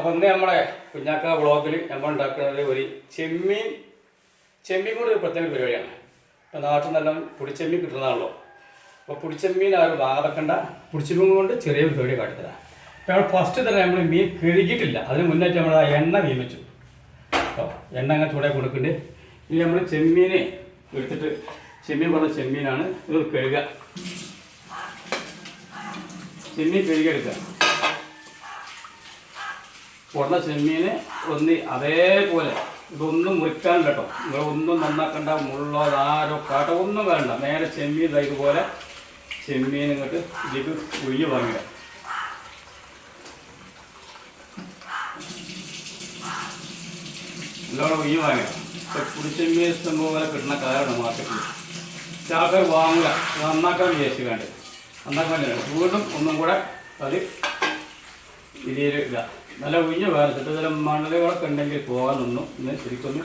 അപ്പം ഇന്ന് നമ്മളെ കുഞ്ഞാക്ക ബ്ലോഗിൽ നമ്മൾ ഉണ്ടാക്കുന്നത് ഒരു ചെമ്മീൻ ചെമ്മീൻ കൂടി ഒരു പ്രത്യേക പരിപാടിയാണ്. ഇപ്പം നാട്ടിൽ നല്ല പുളിച്ചെമ്മീൻ കിട്ടുന്നതാണല്ലോ. അപ്പോൾ പുളിച്ചെമ്മീൻ ആരും വാങ്ങാതക്കണ്ട പുളിച്ചെമ്മീൻ കൊണ്ട് ചെറിയ പരിപാടി കാട്ടുന്നതാണ് അപ്പോൾ നമ്മൾ ഫസ്റ്റ് തന്നെ നമ്മൾ മീൻ കഴുകിയിട്ടില്ല. അതിന് മുന്നേറ്റ് നമ്മൾ ആ എണ്ണ നിയമിച്ചു അപ്പോൾ എണ്ണ അങ്ങനെ ചൂടായി കൊടുക്കുന്നുണ്ട്. ഇനി നമ്മൾ ചെമ്മീനെ എടുത്തിട്ട് ചെമ്മീൻ പറഞ്ഞ ചെമ്മീനാണ് ഇത് കഴുകുക ചെമ്മീൻ കഴുകിയെടുക്കുക ഉടനെ ചെമ്മീന് ഒന്ന് അതേപോലെ ഇതൊന്നും മുറിക്കാനില്ല കേട്ടോ. നിങ്ങൾ ഒന്നും നന്നാക്കണ്ട മുള്ളോ ആരോ കാട്ടോ ഒന്നും വേണ്ട. നേരെ ചെമ്മീൻ ഇതുപോലെ ചെമ്മീൻ ഇങ്ങോട്ട് ഇതിലേക്ക് ഉയ്യ് വാങ്ങില്ല നല്ലോണം ഉയ്യ് ഇപ്പം പുളിച്ചെമ്മീൻ ഇഷ്ടം പോലെ കിട്ടുന്ന കാലാണ് മാർക്കറ്റിൽ ചാക്കർ വാങ്ങുക നന്നാക്കാൻ വിചാരിച്ചു വേണ്ടത് നന്നാക്കാൻ വേണ്ടി വീണ്ടും ഒന്നും കൂടെ അത് ഇതിൽ ഇതാ. നല്ല ഉഴിഞ്ഞ് വേർത്തിട്ട് ചില മണലുകളൊക്കെ ഉണ്ടെങ്കിൽ പോകാൻ നിന്നു. ഇന്ന് ശരിക്കൊന്ന്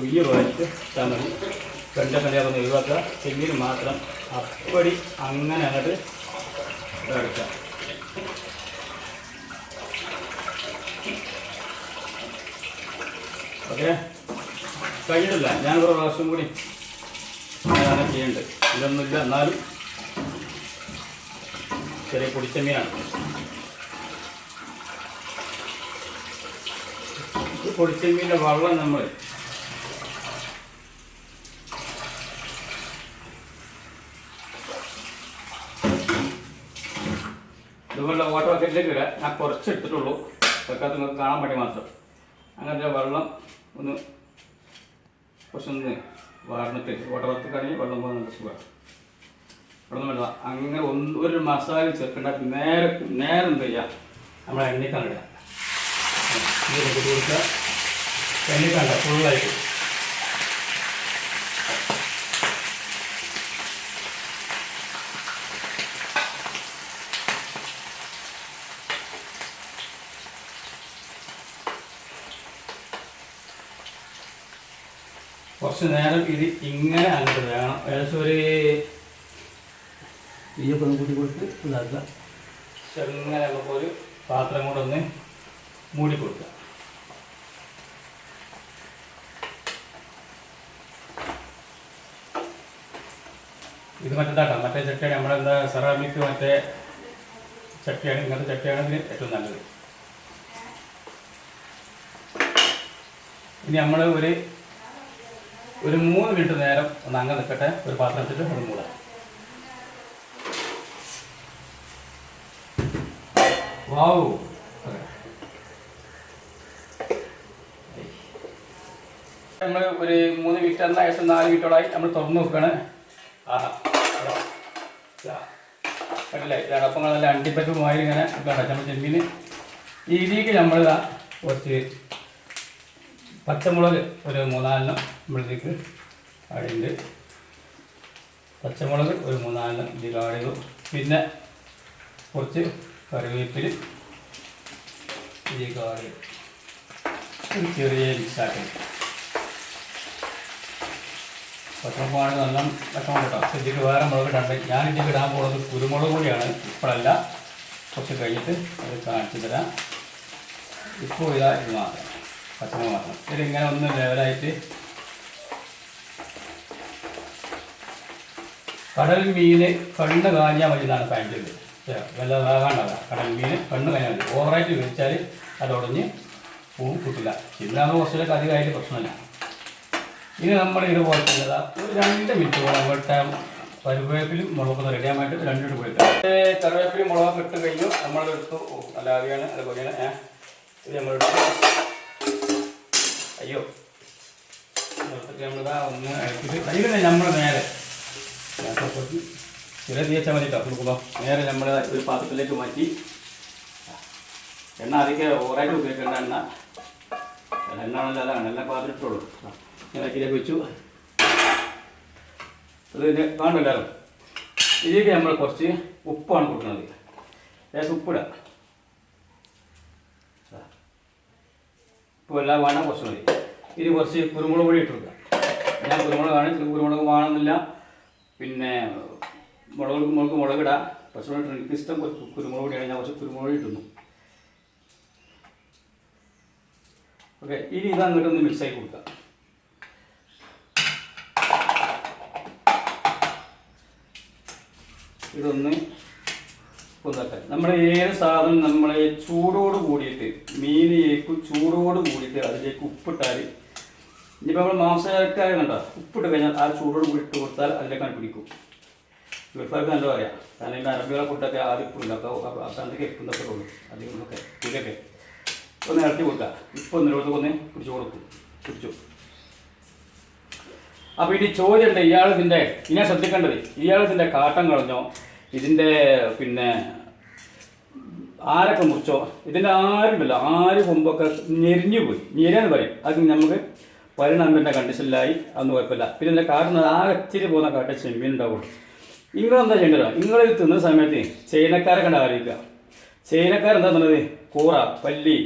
ഉയ്ഞ്ഞ് വേർത്തിട്ട് ഇട്ടാൽ മതി കണ്ടൊക്കെ ഒന്ന് ഒഴിവാക്കുക. ചെങ്ങിന് മാത്രം അപ്പടി അങ്ങനെ അങ്ങോട്ട് എടുക്കാം ഓക്കെ? കഴിഞ്ഞിട്ടില്ല. ഞാൻ ഒരു പ്രാവശ്യം കൂടി അങ്ങനെ ചെയ്യേണ്ടത് ഇതൊന്നുമില്ല. എന്നാലും ചെറിയ പൊടിച്ചെമ്മീനാണ്. ഈ പൊടിച്ചെമ്മീന്റെ വെള്ളം നമ്മൾ ഇതുപോലെ ഓട്ടോ ബക്കറ്റിലേക്ക് വരാം. ഞാൻ കുറച്ച് എടുത്തിട്ടുള്ളൂ. വെക്കാത്ത നിങ്ങൾക്ക് കാണാൻ വേണ്ടി മാത്രം. അങ്ങനത്തെ വെള്ളം ഒന്ന് കുറച്ചൊന്ന് വാർന്നിട്ട് വാട്ടർ ബക്കറ്റാണെങ്കിൽ വെള്ളം പോകാൻ നല്ല സുഖമാണ്. നിന്ന് വേണ്ട. അങ്ങനെ ഒന്ന് ഒരു മസാല ചേർക്കേണ്ട നേരെ നേരം എന്ത് ചെയ്യുക നമ്മൾ എണ്ണയ്ക്കാണ് ഇടുക ഇതിലേക്ക് കൊടുക്കുക എണ്ണയ്ക്കാണ്ട ഫുള്ളായിട്ട് കുറച്ച് നേരം ഇത് ഇങ്ങനെ അങ്ങോട്ട് വേണം. ഏകദേശം ഒരു ഈയൊക്കെ ഒന്ന് കൂട്ടി കൊടുത്ത് ഇതാക്കുക. ചെറുങ്ങനെ ഒരു പാത്രം കൊണ്ടൊന്ന് മൂടി കൊടുക്കുക. ഇത് മറ്റേതാട്ടോ മറ്റേ ചട്ടിയാണ് നമ്മളെന്താ സെറാമിക് മറ്റേ ചട്ടിയാണ് ഇങ്ങനത്തെ ചട്ടിയാണെങ്കിൽ ഏറ്റവും നല്ലത്. ഇനി നമ്മൾ ഒരു ഒരു മൂന്ന് മിനിറ്റ് നേരം ഒന്ന് അങ്ങനെ നിൽക്കട്ടെ ഒരു പാത്രം വെച്ചിട്ട് അത് മൂടാം. വാവു. നമ്മൾ ഒരു മൂന്ന് മിനിറ്റ് ഏകദേശം നാല് മിനിറ്റോളായി നമ്മൾ തുറന്നു നോക്കുകയാണ് ആഹാ. കണ്ടില്ലേ? ഇതാണ്. അപ്പം നല്ല അണ്ടിപ്പറ്റ് മാതിരി ഇങ്ങനെ ഇതാണ് നമ്മൾ ചെമ്മീൻ ഇതിലേക്ക് നമ്മൾ കുറച്ച് പച്ചമുളക് ഒരു മൂന്നാലെണ്ണം നമ്മളിലേക്ക് അടിയുണ്ട് പച്ചമുളക് ഒരു മൂന്നാലെണ്ണം ഇതിൽ ആഡ് പിന്നെ കുറച്ച് കറിവേപ്പില ഇതിലേക്ക് ആഡ് ചെയ്തു. ചെറിയ മിക്സാക്കി പച്ചമുളകാണ് നല്ല ഭക്ഷണം കേട്ടോ. ഇതിലേക്ക് വേറെ മുളക് ഇടണ്ട. ഞാൻ ഇതിലേക്ക് ഇടാൻ പോകുന്നത് കുരുമുളക് കൂടിയാണ് ഇപ്പോഴല്ല. കുറച്ച് കഴിഞ്ഞിട്ട് അത് കാണിച്ചു തരാം. ഇപ്പോൾ ഇതാ ഇത് മാത്രം. പച്ചമുളക് മാത്രം. ഇതിങ്ങനെ ഒന്ന് ലെവലായിട്ട്. കടൽ മീന് കണ്ണ് കാഞ്ഞാൽ മതി എന്നാണ് പാന്റിൽ വല്ല വേകാണ്ടാവുക കടൽ മീന് കണ്ണ് കാഞ്ഞാൽ മതി. ഓവറായിട്ട് വിളിച്ചാൽ അത് ഉടഞ്ഞ് പൂവും കിട്ടില്ല ഇന്നാകുമ്പോൾ കുറച്ചൊക്കെ അധികമായിട്ട് പ്രശ്നമില്ല ഇനി നമ്മൾ ഇതുപോലെ തന്നെ ഒരു രണ്ട് മിനിറ്റ് പോലെ അങ്ങോട്ട് കറിവേപ്പിലും മുളകൊക്കെ വേണ്ടി രണ്ട് മിനിറ്റ് പോയിട്ട് കറിവേപ്പിലും മുളകൊക്കെ ഇട്ട് കഴിഞ്ഞു. നമ്മളെടുത്തു നല്ല ആവിയാണ് അതുപോലെയാണ് ഇത് നമ്മളെടുത്തു അയ്യോ. നേരെ. ചില തീയച്ചാൽ മതി കൊടുക്കുമ്പോൾ നേരെ നമ്മൾ ഒരു പാത്രത്തിലേക്ക് മാറ്റി. എണ്ണ അധികം ഓവറായിട്ട് ഉപയോഗിക്കേണ്ട എണ്ണ. എണ്ണ ആണല്ലോ അതാണ് എല്ലാം പാത്രം ഞാൻ ആ, വെച്ചു. അത് ഇത് കാണുമല്ലോ ഇതിലേക്ക് നമ്മൾ കുറച്ച് ഉപ്പാണ് കൊടുക്കുന്നത്. ഏകദേശം ഉപ്പിടാം. ഇപ്പോൾ എല്ലാം വേണം കുറച്ച് മതി. ഇനി കുറച്ച് കുരുമുളക് പൊടി ഇട്ട് കൊടുക്കുക ഞാൻ കുരുമുളക് ആണ് ചില കുരുമുളക് വേണമെന്നില്ല. പിന്നെ മുളക് മുളക് മുളകിടാം. പക്ഷേ എനിക്ക് ഇഷ്ടം കുറച്ച് കുരുമുളക് പൊടിയാണ്. ഞാൻ കുറച്ച് കുരുമുളക് ഇട്ടുന്നു ഓക്കെ ഇനി ഇത് മിക്സ് ആയി കൊടുക്കാം. ഇതൊന്ന് കൊന്നട്ടെ നമ്മൾ ഏത് സാധനം നമ്മൾ ചൂടോട് കൂടിയിട്ട് മീനിലേക്ക് ചൂടോട് കൂടിയിട്ട് അതിലേക്ക് ഉപ്പിട്ടാൽ ഇനിയിപ്പോൾ നമ്മൾ മാംസക്കാരെ കണ്ടോ ഉപ്പിട്ട് കഴിഞ്ഞാൽ ആ ചൂടോട് കൂടി ഇട്ട് കൊടുത്താൽ അതിലേക്കാണ് പിടിക്കും. ഇവർക്കാർക്ക് നല്ല കാരണം ഇന്ന് അറബികളെ ഫുഡൊക്കെ ആദ്യം ഉപ്പില്ല അപ്പോൾ അവസാനത്തേക്ക് എപ്പുന്നൊക്കെ ഉള്ളൂ അധികം ഒക്കെ പുതിയൊക്കെ ഒന്ന് ഇറക്കി കൊടുക്കുക ഇപ്പം ഒന്നിനോട് ഒന്ന് പിടിച്ചു കൊടുക്കും. പിടിച്ചു. അപ്പോൾ ഇനി ചോദ്യമുണ്ട്. ഇയാൾ ഇതിന്റെ ഇനി ശ്രദ്ധിക്കേണ്ടത് ഇയാൾ ഇതിന്റെ കാട്ടം കളഞ്ഞോ? ഇതിന്റെ പിന്നെ ആരൊക്കെ മുറിച്ചോ? ഇതിന്റെ ആരുണ്ടല്ലോ? ആര് കൊമ്പൊക്കെ ഞെരിഞ്ഞു പോയി. ഞെരിയാന്ന് പറയും. അത് നമുക്ക് പരിണാമത്തിന്റെ കണ്ടീഷനിലായി. അന്ന് കുഴപ്പമില്ല. പിന്നെ ഇതിന്റെ കാട്ടിൽ ആകെ ഇച്ചിരി പോകുന്ന കാട്ടിൽ ചെമ്മീൻ ഉണ്ടാവുള്ളൂ നിങ്ങളെന്താ ചെയ്യേണ്ടത്? നിങ്ങൾ ഇത് തിന്നുന്ന സമയത്ത് ചൈനക്കാരെ കണ്ട് ആലോചിക്കുക ചൈനക്കാരെന്താ പറഞ്ഞത്? കൂറ പല്ലി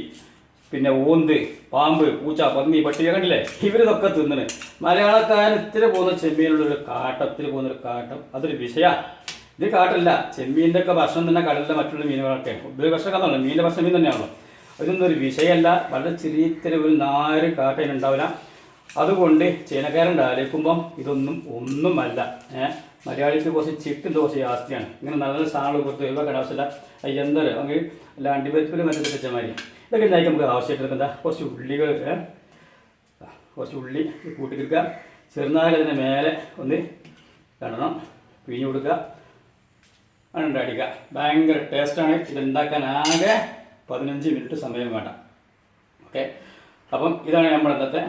പിന്നെ ഓന്ത് പാമ്പ് പൂച്ച പന്നി പട്ടിക കണ്ടില്ലേ? ഇവരിതൊക്കെ തിന്നണ്. മലയാളക്കാരൻ ഇത്തിരി പോകുന്ന ചെമ്മീനുള്ളൊരു കാട്ടത്തിൽ പോകുന്നൊരു കാട്ടം. അതൊരു വിഷയ. ഇത് കാട്ടല്ല ചെമ്മീന്റെ ഒക്കെ ഭക്ഷണം തന്നെ കടലിലെ മറ്റുള്ള മീനുകളൊക്കെ. ഉപയോഗ ഭക്ഷണം മീനിന്റെ ഭക്ഷണം മീൻ തന്നെയാണല്ലോ. അതൊന്നും ഒരു വിഷയമല്ല വളരെ ചെറിയ ഇത്തിരി ഒരു നാല് കാട്ടം ഉണ്ടാവില്ല അതുകൊണ്ട് ചൈനക്കാരന്റെ ആലോചിക്കുമ്പം ഇതൊന്നും ഒന്നുമല്ല. ഏഹ് മലയാളിക്ക് കുറച്ച് ചിട്ടും ദോശ ജാസ്തിയാണ്. ഇങ്ങനെ നല്ല സാധനങ്ങൾ കൊടുത്ത് ഒഴിവാക്കാൻ ആവശ്യമില്ല. അങ്ങനെ അല്ല അണ്ടിപരിപ്പിലും മറ്റു വെച്ചമാതിരി ഇതൊക്കെ ഉണ്ടാക്കി നമുക്ക് ആവശ്യമായിട്ട് എന്താ കുറച്ച് ഉള്ളികൾ? കുറച്ച് ഉള്ളി കൂട്ടി കൊടുക്കുക ചെറുനായ അതിന്റെ മേലെ ഒന്ന് കിടണം പിഴിഞ്ഞു കൊടുക്കുക. അടിക്കുക? ഭയങ്കര ടേസ്റ്റാണ് ഇതുണ്ടാക്കാൻ ആകെ പതിനഞ്ച് മിനിറ്റ് സമയം വേണം ഓക്കെ അപ്പം ഇതാണ് നമ്മുടെ ഇന്നത്തെ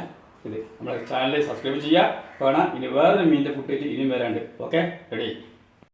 ഇത്. നമ്മുടെ ചാനൽ സബ്സ്ക്രൈബ് ചെയ്യുക. വേണം. ഇനി വേറൊരു മീനിന്റെ ഫുഡ് ഇനിയും വരാണ്ട് ഓക്കെ റെഡി